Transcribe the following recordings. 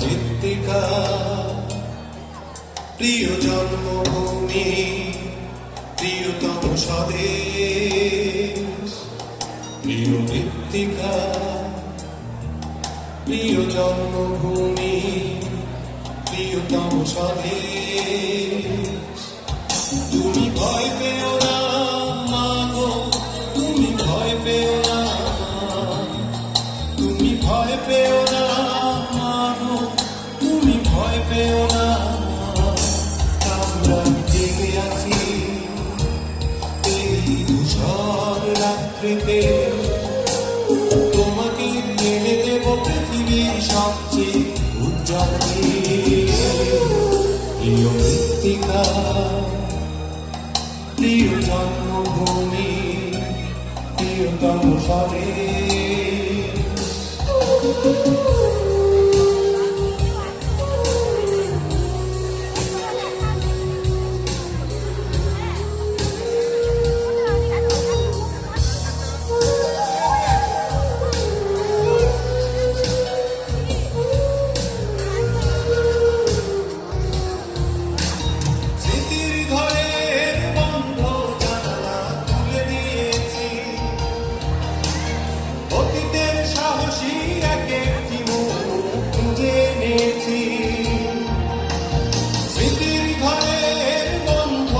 মৃত্তিকা প্রিয় জন্মভূমি প্রিয়তম স্বদেশ প্রিয় মৃত্তিকা। প্রিয় জন্মভূমি প্রিয়তম স্বদেশ তুমি ভয় পেও না মাগো তুমি ভয় পেও না। তুমি ভয় পেও না মানো তুমি ভয় পেও না। আমরা জেগে আছি, এই ধূসর রাত্রিতে। প্রিয় জন্মভূমি প্রিয়তম স্বদেশ সাহসী এক একটি খুঁজে নিয়েছি। স্মৃতির ঘরের বন্ধ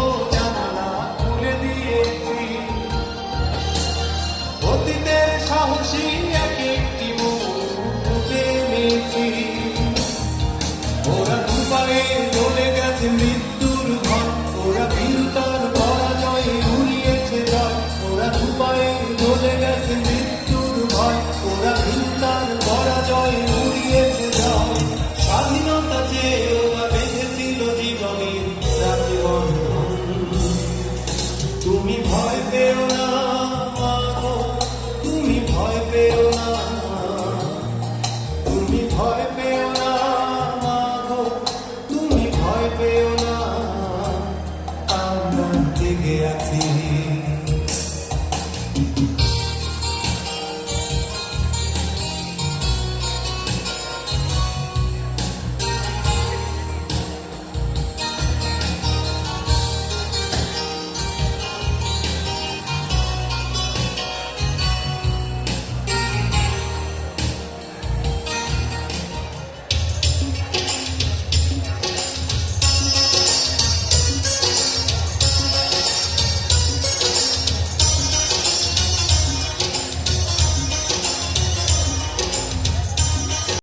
meu nome.